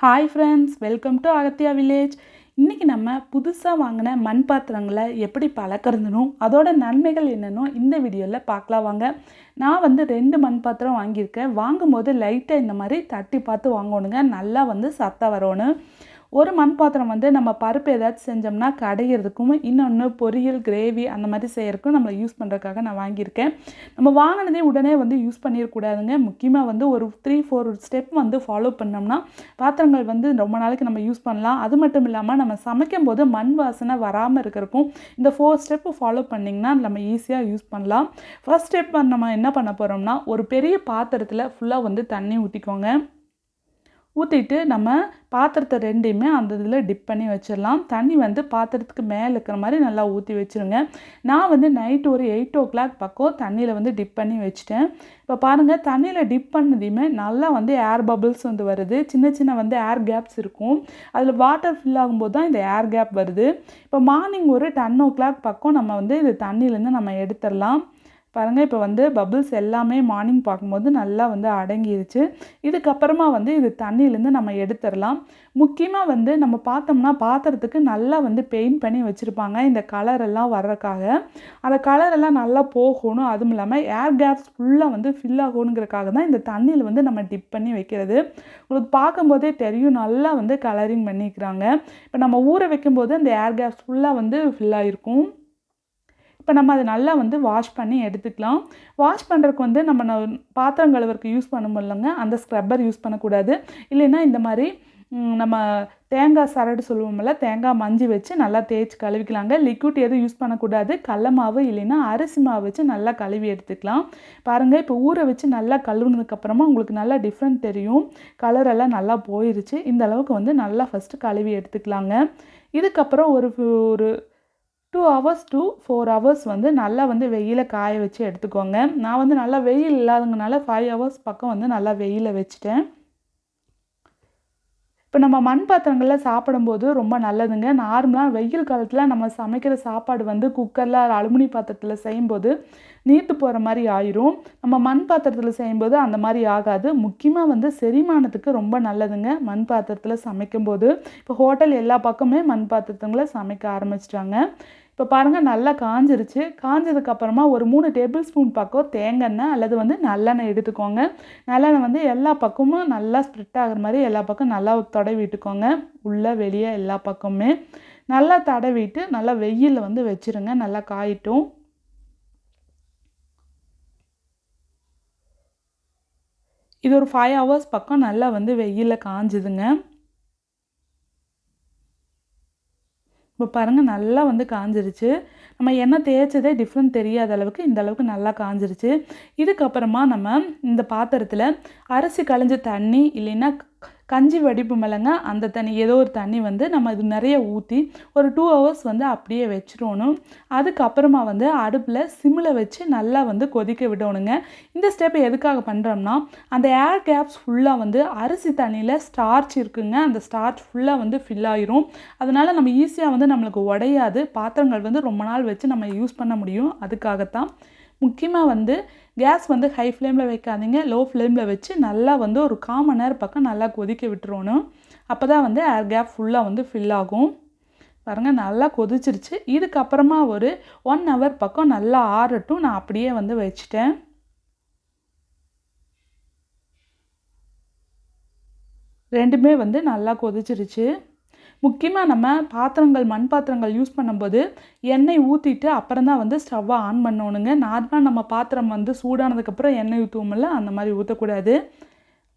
Hi friends welcome to Agathiya village இன்றைக்கி நம்ம புதுசாக வாங்கின மண் பாத்திரங்களை எப்படி பழக்கிறதுனும் அதோட நன்மைகள் என்னென்னோ இந்த வீடியோவில் பார்க்கலாம் வாங்க. நான் வந்து ரெண்டு மண் பாத்திரம் வாங்கியிருக்கேன். வாங்கும்போது லைட்டாக இந்த மாதிரி தட்டி பார்த்து வாங்கணுங்க. நல்லா வந்து சத்தம் வரணும். ஒரு மண் பாத்திரம் வந்து நம்ம பருப்பு ஏதாச்சும் செஞ்சோம்னா கடையிறதுக்கும் இன்னொன்று பொரியல் கிரேவி அந்த மாதிரி செய்கிறதுக்கும் நம்மளை யூஸ் பண்ணுறதுக்காக நான் வாங்கியிருக்கேன். நம்ம வாங்கினதே உடனே வந்து யூஸ் பண்ணிடக்கூடாதுங்க. முக்கியமாக வந்து ஒரு த்ரீ ஃபோர் ஸ்டெப் வந்து ஃபாலோ பண்ணோம்னா பாத்திரங்கள் வந்து ரொம்ப நாளைக்கு நம்ம யூஸ் பண்ணலாம். அது மட்டும் இல்லாமல் நம்ம சமைக்கும் போது மண் வாசனை வராமல் இருக்கிறக்கும் இந்த ஃபோர் ஸ்டெப்பு ஃபாலோ பண்ணிங்கன்னா நம்ம ஈஸியாக யூஸ் பண்ணலாம். ஃபஸ்ட் ஸ்டெப் நம்ம என்ன பண்ண போகிறோம்னா ஒரு பெரிய பாத்திரத்தில் ஃபுல்லாக வந்து தண்ணி ஊற்றிக்கோங்க ஊற்றிட்டு நம்ம பாத்திரத்தை ரெண்டையுமே அந்த இதில் டிப் பண்ணி வச்சிடலாம். தண்ணி வந்து பாத்திரத்துக்கு மேலே இருக்கிற மாதிரி நல்லா ஊற்றி வச்சுருங்க. நான் வந்து நைட்டு ஒரு எயிட் ஓ கிளாக் பக்கம் தண்ணியில் வந்து டிப் பண்ணி வச்சுட்டேன். இப்போ பாருங்கள் தண்ணியில் டிப் பண்ணதையுமே நல்லா வந்து ஏர் பபிள்ஸ் வந்து வருது. சின்ன சின்ன வந்து ஏர் கேப்ஸ் இருக்கும். அதில் வாட்டர் ஃபில் ஆகும்போது தான் இந்த ஏர் கேப் வருது. இப்போ மார்னிங் ஒரு டென் ஓ கிளாக் பக்கம் நம்ம வந்து இது தண்ணியிலேருந்து நம்ம எடுத்துடலாம். பாருங்கள் இப்போ வந்து பபிள்ஸ் எல்லாமே மார்னிங் பார்க்கும்போது நல்லா வந்து அடங்கிருச்சு. இதுக்கப்புறமா வந்து இது தண்ணியிலேருந்து நம்ம எடுத்துடலாம். முக்கியமாக வந்து நம்ம பார்த்தோம்னா பாத்திரத்துக்கு நல்லா வந்து பெயிண்ட் பண்ணி வச்சுருப்பாங்க இந்த கலரெல்லாம் வர்றதுக்காக. அந்த கலரெல்லாம் நல்லா போகணும். அதுவும் இல்லாமல் ஏர் கேப்ஸ் ஃபுல்லாக வந்து ஃபில் ஆகணுங்கிறக்காக தான் இந்த தண்ணியில் வந்து நம்ம டிப் பண்ணி வைக்கிறது. உங்களுக்கு பார்க்கும்போதே தெரியும் நல்லா வந்து கலரிங் பண்ணிக்கிறாங்க. இப்போ நம்ம ஊற வைக்கும்போது அந்த ஏர் கேப்ஸ் ஃபுல்லாக வந்து ஃபில் ஆகிருக்கும் இப்போ நம்ம அதை நல்லா வந்து வாஷ் பண்ணி எடுத்துக்கலாம். வாஷ் பண்ணுறதுக்கு வந்து நம்ம ந- பாத்திரம் கழுவுறதுக்கு யூஸ் பண்ண முடியலங்க. அந்த ஸ்க்ரப்பர் யூஸ் பண்ணக்கூடாது. இல்லைன்னா இந்த மாதிரி நம்ம தேங்காய் சரடு சொல்லுவோம்ல தேங்காய் மஞ்சி வச்சு நல்லா தேய்ச்சி கழுவிக்கலாங்க. லிக்விட் எதுவும் யூஸ் பண்ணக்கூடாது. கடல மாவு இல்லைன்னா அரிசி மாவு வச்சு நல்லா கழுவி எடுத்துக்கலாம். பாருங்கள் இப்போ ஊற வச்சு நல்லா கழுவுனதுக்கப்புறமா உங்களுக்கு நல்லா டிஃப்ரெண்ட் தெரியும். கலரெல்லாம் நல்லா போயிருச்சு. இந்த அளவுக்கு வந்து நல்லா ஃபஸ்ட்டு கழுவி எடுத்துக்கலாங்க. இதுக்கப்புறம் ஒரு ஃபு- ஒரு two hours to four hours வந்து நல்லா வந்து வெயில காய வச்சு எடுத்துக்கோங்க. நான் வந்து நல்லா வெயில் இல்லாதங்கனால ஃபைவ் ஹவர்ஸ் பக்கம் வந்து நல்லா வெயில வச்சுட்டேன். இப்போ நம்ம மண் பாத்திரங்களில் சாப்பிடும்போது ரொம்ப நல்லதுங்க. நார்மலாக வெயில் காலத்தில் நம்ம சமைக்கிற சாப்பாடு வந்து குக்கரில் அலுமினி பாத்திரத்தில் செய்யும்போது நீர்த்து போகிற மாதிரி ஆயிரும். நம்ம மண் பாத்திரத்தில் செய்யும்போது அந்த மாதிரி ஆகாது. முக்கியமாக வந்து செரிமானத்துக்கு ரொம்ப நல்லதுங்க. மண் பாத்திரத்தில் சமைக்கும்போது இப்போ ஹோட்டல் எல்லா பக்கமே மண் பாத்திரத்துங்களை சமைக்க ஆரம்பிச்சிட்டாங்க. இப்போ பாருங்கள் நல்லா காஞ்சிருச்சு. காஞ்சதுக்கப்புறமா ஒரு மூணு டேபிள் ஸ்பூன் பக்கம் தேங்காய் அல்லது வந்து நல்லெண்ணெய் எடுத்துக்கோங்க. நல்லெண்ணெய் வந்து எல்லா பக்கமும் நல்லா ஸ்ப்ரெட் ஆகிற மாதிரி எல்லா பக்கம் நல்லா தடவி விட்டுக்கோங்க. உள்ளே வெளியே எல்லா பக்கமுமே நல்லா தடவிட்டு நல்லா வெயிலில் வந்து வச்சிருங்க. நல்லா காயிட்டும். இது ஒரு ஃபைவ் ஹவர்ஸ் பக்கம் நல்லா வந்து வெயிலில் காஞ்சுதுங்க. இப்போ பாருங்கள் நல்லா வந்து காஞ்சிருச்சு. நம்ம எண்ணெய் தேய்ச்சதே டிஃப்ரெண்ட் தெரியாத அளவுக்கு இந்த அளவுக்கு நல்லா காஞ்சிருச்சு. இதுக்கப்புறமா நம்ம இந்த பாத்திரத்தில் அரிசி களைஞ்ச தண்ணி இல்லைன்னா கஞ்சி வடிப்பு மிளங்க அந்த தண்ணி ஏதோ ஒரு தண்ணி வந்து நம்ம இது நிறைய ஊற்றி ஒரு டூ ஹவர்ஸ் வந்து அப்படியே வச்சிடணும். அதுக்கப்புறமா வந்து அடுப்பில் சிம்மில் வச்சு நல்லா வந்து கொதிக்க விடணுங்க. இந்த ஸ்டெப் எதுக்காக பண்ணுறோம்னா அந்த ஏர் கேப்ஸ் ஃபுல்லாக வந்து அரிசி தண்ணியில் ஸ்டார்ச் இருக்குங்க. அந்த ஸ்டார்ச் ஃபுல்லாக வந்து ஃபில் ஆயிரும். அதனால் நம்ம ஈஸியாக வந்து நம்மளுக்கு உடையாது. பாத்திரங்கள் வந்து ரொம்ப நாள் வச்சு நம்ம யூஸ் பண்ண முடியும். அதுக்காகத்தான் முக்கியமாக வந்து கேஸ் வந்து ஹை ஃப்ளேமில் வைக்காதீங்க. லோ ஃப்ளேமில் வச்சு நல்லா வந்து ஒரு காமன் நேரம் பக்கம் நல்லா கொதிக்க விட்டுறணும். அப்போ தான் வந்து ஏர் கேப் ஃபுல்லாக வந்து ஃபில் ஆகும். பாருங்கள் நல்லா கொதிச்சிருச்சு. இதுக்கப்புறமா ஒரு ஒன் ஹவர் பக்கம் நல்லா ஆறட்டும். நான் அப்படியே வந்து வச்சிட்டேன். ரெண்டுமே வந்து நல்லா கொதிச்சிருச்சு. முக்கியமாக நம்ம பாத்திரங்கள் மண் பாத்திரங்கள் யூஸ் பண்ணும்போது எண்ணெய் ஊற்றிட்டு அப்புறம் தான் வந்து ஸ்டவ்வை ஆன் பண்ணணுங்க. நார்மலாக நம்ம பாத்திரம் வந்து சூடானதுக்கப்புறம் எண்ணெய் ஊற்றுவோம்ல அந்த மாதிரி ஊற்றக்கூடாது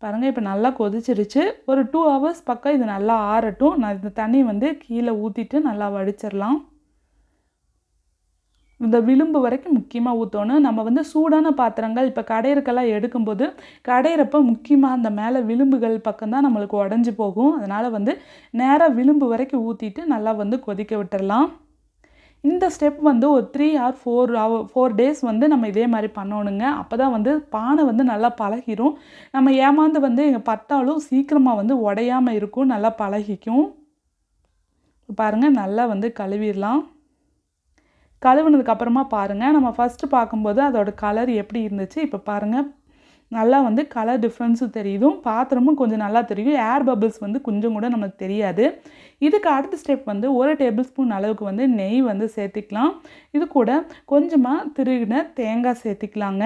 பாருங்கள் இப்போ நல்லா கொதிச்சிருச்சு. ஒரு டூ ஹவர்ஸ் பக்கம் இது நல்லா ஆறட்டும். நான் இந்த தண்ணி வந்து கீழே ஊற்றிட்டு நல்லா வடிச்சிடலாம் இந்த விளிம்பு வரைக்கும் முக்கியமாக ஊற்றணும் நம்ம வந்து சூடான பாத்திரங்கள் இப்போ கடையிறக்கெல்லாம் எடுக்கும்போது கடையிறப்ப முக்கியமாக அந்த மேலே விளிம்புகள் பக்கம் தான் நம்மளுக்கு உடஞ்சி போகும். அதனால் வந்து நேராக விளிம்பு வரைக்கும் ஊற்றிட்டு நல்லா வந்து கொதிக்க விட்டுடலாம் இந்த ஸ்டெப் வந்து ஒரு three or four hour four days வந்து நம்ம இதே மாதிரி பண்ணணுங்க. அப்போ தான் வந்து பானை வந்து நல்லா பழகிரும். நம்ம ஏமாந்து வந்து இங்கே பட்டாலும் சீக்கிரமாக வந்து உடையாமல் இருக்கும் நல்லா பழகிக்கும். பாருங்கள் நல்லா வந்து கழுவிடலாம். கழுவுனதுக்கு அப்புறமா பாருங்கள் நம்ம ஃபஸ்ட்டு பார்க்கும்போது அதோடய கலர் எப்படி இருந்துச்சு? இப்போ பாருங்கள் நல்லா வந்து கலர் டிஃப்ரென்ஸும் தெரியுதும். பாத்திரமும் கொஞ்சம் நல்லா தெரியும். ஏர் பபிள்ஸ் வந்து கொஞ்சம் கூட நமக்கு தெரியாது. இதுக்கு அடுத்த ஸ்டெப் வந்து ஒரு டேபிள் ஸ்பூன் அளவுக்கு வந்து நெய் வந்து சேர்த்திக்கலாம். இது கூட கொஞ்சமாக திருகின தேங்காய் சேர்த்திக்கலாங்க.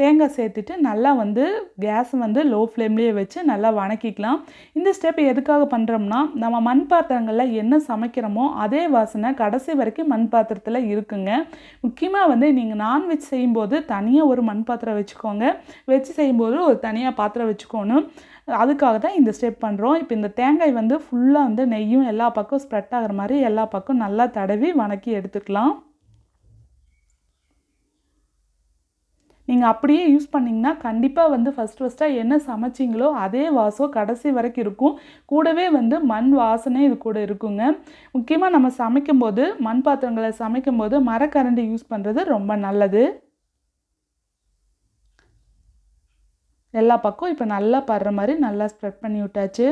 தேங்காய் சேர்த்துட்டு நல்லா வந்து கேஸ் வந்து லோ ஃப்ளேம்லேயே வச்சு நல்லா வணக்கிக்கலாம். இந்த ஸ்டெப் எதுக்காக பண்ணுறோம்னா நம்ம மண் பாத்திரங்களில் என்ன சமைக்கிறோமோ அதே வாசனை கடைசி வரைக்கும் மண் பாத்திரத்தில் இருக்குங்க. முக்கியமாக வந்து நீங்கள் நான்வெஜ் செய்யும்போது தனியாக ஒரு மண் பாத்திரம் வச்சுக்கோங்க. வச்சு செய்யும்போது ஒரு தனியாக பாத்திரம் வச்சுக்கோணும். அதுக்காக தான் இந்த ஸ்டெப் பண்ணுறோம் இப்போ இந்த தேங்காய் வந்து ஃபுல்லாக வந்து நெய்யும் எல்லா பக்கம் ஸ்ப்ரெட் ஆகிற மாதிரி எல்லா பக்கம் நல்லா தடவி வணக்கி எடுத்துக்கலாம். நீங்கள் அப்படியே யூஸ் பண்ணிங்கன்னா கண்டிப்பாக வந்து ஃபஸ்ட் ஃபஸ்ட்டாக என்ன சமைச்சிங்களோ அதே வாசம் கடைசி வரைக்கும் இருக்கும். கூடவே வந்து மண் வாசனை இது கூட இருக்குங்க. முக்கியமாக நம்ம சமைக்கும்போது மண் பாத்திரங்களை சமைக்கும் போது மரக்கரண்டி யூஸ் பண்ணுறது ரொம்ப நல்லது. எல்லா பக்கம் இப்போ நல்லா படுற மாதிரி நல்லா ஸ்ப்ரெட் பண்ணி விட்டாச்சு.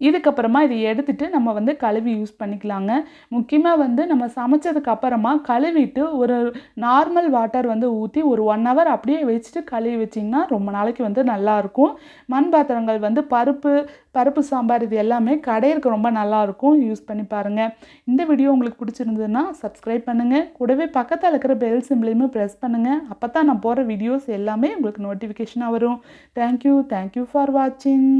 இதுக்கப்புறமா இதை எடுத்துகிட்டு நம்ம வந்து கழுவி யூஸ் பண்ணிக்கலாங்க. முக்கியமாக வந்து நம்ம சமைச்சதுக்கு அப்புறமா கழுவிட்டு ஒரு நார்மல் வாட்டர் வந்து ஊற்றி ஒரு ஒன் ஹவர் அப்படியே வச்சுட்டு கழுவி வச்சிங்கன்னா ரொம்ப நாளைக்கு வந்து நல்லாயிருக்கும். மண் பாத்திரங்கள் வந்து பருப்பு பருப்பு சாம்பார் இது எல்லாமே கடையிறக்கு ரொம்ப நல்லாயிருக்கும். யூஸ் பண்ணி பாருங்கள் இந்த வீடியோ உங்களுக்கு பிடிச்சிருந்ததுன்னா சப்ஸ்கிரைப் பண்ணுங்கள் கூடவே பக்கத்தில் இருக்கிற பெல் சிம்பிளையுமே ப்ரெஸ் பண்ணுங்கள் அப்போ தான் நான் போகிற வீடியோஸ் எல்லாமே உங்களுக்கு நோட்டிஃபிகேஷனாக வரும். தேங்க்யூ தேங்க்யூ ஃபார் வாட்சிங்